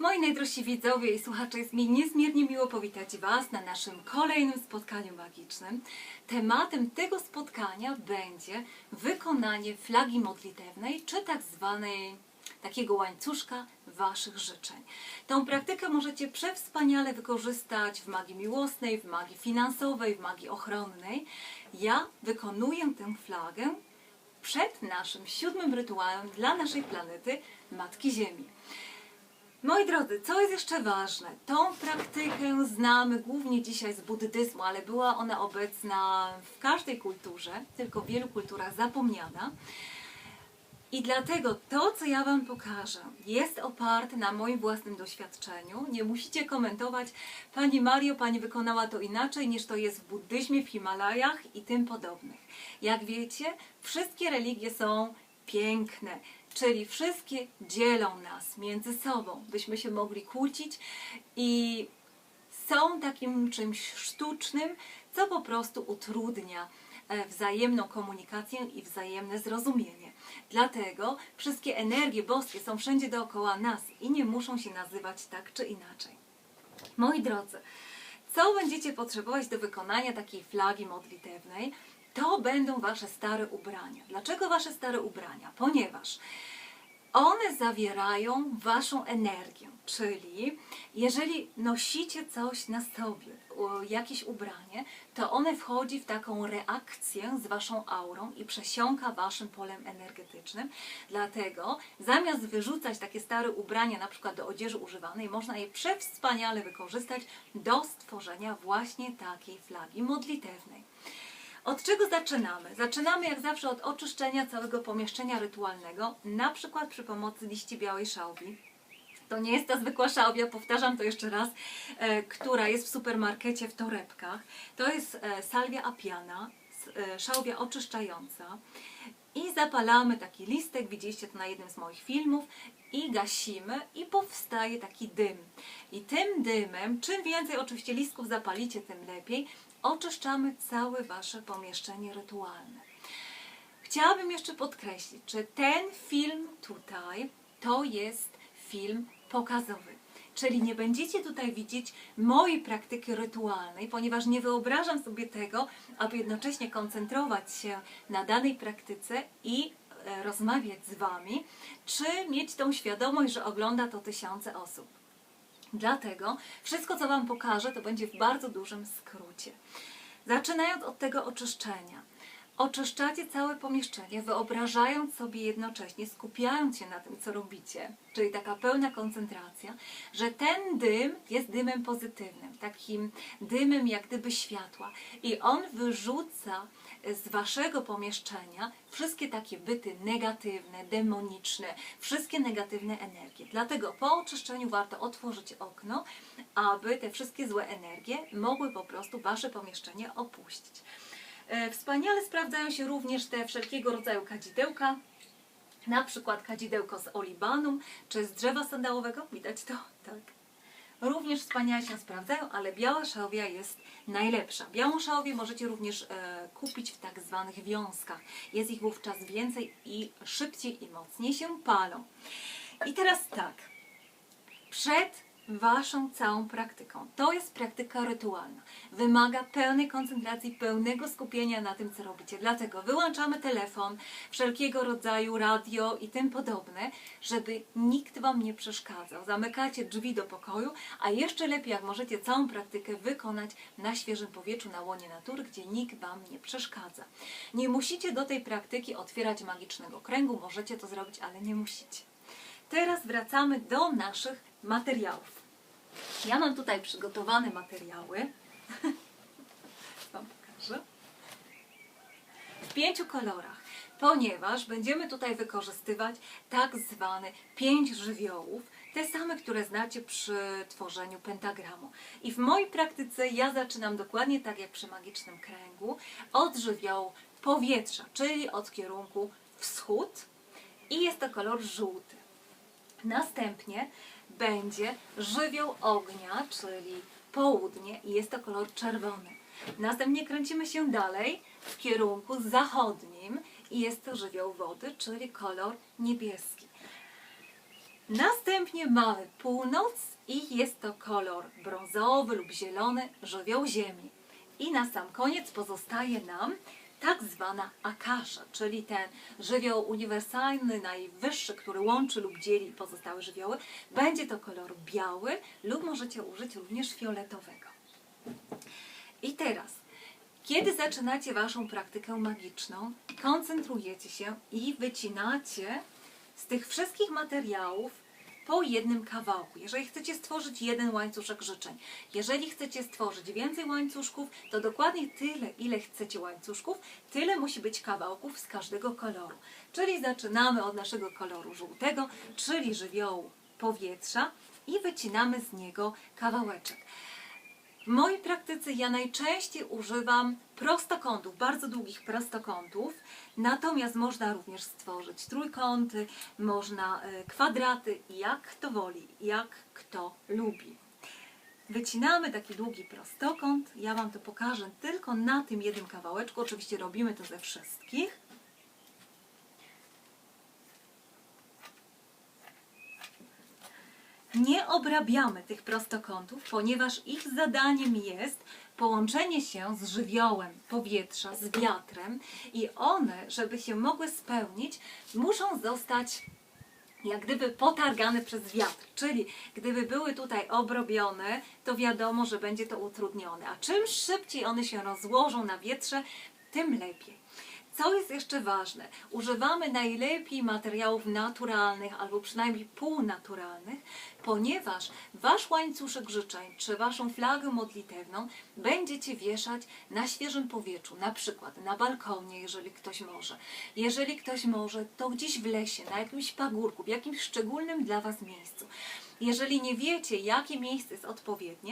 Moi najdrożsi widzowie i słuchacze, jest mi niezmiernie miło powitać Was na naszym kolejnym spotkaniu magicznym. Tematem tego spotkania będzie wykonanie flagi modlitewnej, czy tak zwanej takiego łańcuszka Waszych życzeń. Tą praktykę możecie przewspaniale wykorzystać w magii miłosnej, w magii finansowej, w magii ochronnej. Ja wykonuję tę flagę przed naszym siódmym rytuałem dla naszej planety Matki Ziemi. Moi drodzy, co jest jeszcze ważne? Tą praktykę znamy głównie dzisiaj z buddyzmu, ale była ona obecna w każdej kulturze, tylko w wielu kulturach zapomniana. I dlatego to, co ja Wam pokażę, jest oparte na moim własnym doświadczeniu. Nie musicie komentować, Pani Mario, Pani wykonała to inaczej niż to jest w buddyzmie, w Himalajach i tym podobnych. Jak wiecie, wszystkie religie są piękne, czyli wszystkie dzielą nas między sobą, byśmy się mogli kłócić i są takim czymś sztucznym, co po prostu utrudnia e, wzajemną komunikację i wzajemne zrozumienie. Dlatego wszystkie energie boskie są wszędzie dookoła nas i nie muszą się nazywać tak czy inaczej. Moi drodzy, co będziecie potrzebować do wykonania takiej flagi modlitewnej? To będą Wasze stare ubrania. Dlaczego Wasze stare ubrania? Ponieważ one zawierają Waszą energię, czyli jeżeli nosicie coś na sobie, jakieś ubranie, to one wchodzi w taką reakcję z Waszą aurą i przesiąka Waszym polem energetycznym. Dlatego zamiast wyrzucać takie stare ubrania, na przykład do odzieży używanej, można je przewspaniale wykorzystać do stworzenia właśnie takiej flagi modlitewnej. Od czego zaczynamy? Zaczynamy jak zawsze od oczyszczenia całego pomieszczenia rytualnego, na przykład przy pomocy liści białej szałwi. To nie jest ta zwykła szałwia, powtarzam to jeszcze raz, e, która jest w supermarkecie w torebkach. To jest e, salwia apiana, e, szałwia oczyszczająca. I zapalamy taki listek, widzieliście to na jednym z moich filmów, i gasimy i powstaje taki dym. I tym dymem, czym więcej oczywiście listków zapalicie, tym lepiej, oczyszczamy całe Wasze pomieszczenie rytualne. Chciałabym jeszcze podkreślić, że ten film tutaj to jest film pokazowy. Czyli nie będziecie tutaj widzieć mojej praktyki rytualnej, ponieważ nie wyobrażam sobie tego, aby jednocześnie koncentrować się na danej praktyce i e, rozmawiać z Wami, czy mieć tą świadomość, że ogląda to tysiące osób. Dlatego wszystko, co Wam pokażę, to będzie w bardzo dużym skrócie. Zaczynając od tego oczyszczenia. Oczyszczacie całe pomieszczenie, wyobrażając sobie jednocześnie, skupiając się na tym, co robicie, czyli taka pełna koncentracja, że ten dym jest dymem pozytywnym, takim dymem jak gdyby światła. I on wyrzuca z waszego pomieszczenia wszystkie takie byty negatywne, demoniczne, wszystkie negatywne energie. Dlatego po oczyszczeniu warto otworzyć okno, aby te wszystkie złe energie mogły po prostu wasze pomieszczenie opuścić. E, Wspaniale sprawdzają się również te wszelkiego rodzaju kadzidełka, na przykład kadzidełko z olibanum czy z drzewa sandałowego. Widać to? Tak. Również wspaniale się sprawdzają, ale biała szałwia jest najlepsza. Białą szałwię możecie również e, kupić w tak zwanych wiązkach. Jest ich wówczas więcej i szybciej i mocniej się palą. I teraz tak przed Waszą całą praktyką. To jest praktyka rytualna. Wymaga pełnej koncentracji, pełnego skupienia na tym, co robicie. Dlatego wyłączamy telefon, wszelkiego rodzaju radio i tym podobne, żeby nikt Wam nie przeszkadzał. Zamykacie drzwi do pokoju, a jeszcze lepiej, jak możecie całą praktykę wykonać na świeżym powietrzu, na łonie natury, gdzie nikt Wam nie przeszkadza. Nie musicie do tej praktyki otwierać magicznego kręgu, możecie to zrobić, ale nie musicie. Teraz wracamy do naszych materiałów. Ja mam tutaj przygotowane materiały. Wam pokażę. W pięciu kolorach, ponieważ będziemy tutaj wykorzystywać tak zwane pięć żywiołów, te same, które znacie przy tworzeniu pentagramu. I w mojej praktyce ja zaczynam dokładnie tak jak przy magicznym kręgu, od żywiołu powietrza, czyli od kierunku wschód i jest to kolor żółty. Następnie będzie żywioł ognia, czyli południe i jest to kolor czerwony. Następnie kręcimy się dalej w kierunku zachodnim i jest to żywioł wody, czyli kolor niebieski. Następnie mamy północ i jest to kolor brązowy lub zielony, żywioł ziemi. I na sam koniec pozostaje nam tak zwana akasza, czyli ten żywioł uniwersalny, najwyższy, który łączy lub dzieli pozostałe żywioły. Będzie to kolor biały lub możecie użyć również fioletowego. I teraz, kiedy zaczynacie Waszą praktykę magiczną, koncentrujecie się i wycinacie z tych wszystkich materiałów po jednym kawałku. Jeżeli chcecie stworzyć jeden łańcuszek życzeń, jeżeli chcecie stworzyć więcej łańcuszków, to dokładnie tyle, ile chcecie łańcuszków, tyle musi być kawałków z każdego koloru. Czyli zaczynamy od naszego koloru żółtego, czyli żywiołu powietrza i wycinamy z niego kawałeczek. W mojej praktyce ja najczęściej używam prostokątów, bardzo długich prostokątów, natomiast można również stworzyć trójkąty, można e, kwadraty, jak kto woli, jak kto lubi. Wycinamy taki długi prostokąt, ja Wam to pokażę tylko na tym jednym kawałeczku, oczywiście robimy to ze wszystkich. Nie obrabiamy tych prostokątów, ponieważ ich zadaniem jest połączenie się z żywiołem powietrza, z wiatrem i one, żeby się mogły spełnić, muszą zostać jak gdyby potargane przez wiatr. Czyli gdyby były tutaj obrobione, to wiadomo, że będzie to utrudnione. A czym szybciej one się rozłożą na wietrze, tym lepiej. Co jest jeszcze ważne? Używamy najlepiej materiałów naturalnych albo przynajmniej półnaturalnych, ponieważ wasz łańcuszek życzeń czy waszą flagę modlitewną będziecie wieszać na świeżym powietrzu, na przykład na balkonie, jeżeli ktoś może. Jeżeli ktoś może, to gdzieś w lesie, na jakimś pagórku, w jakimś szczególnym dla was miejscu. Jeżeli nie wiecie, jakie miejsce jest odpowiednie,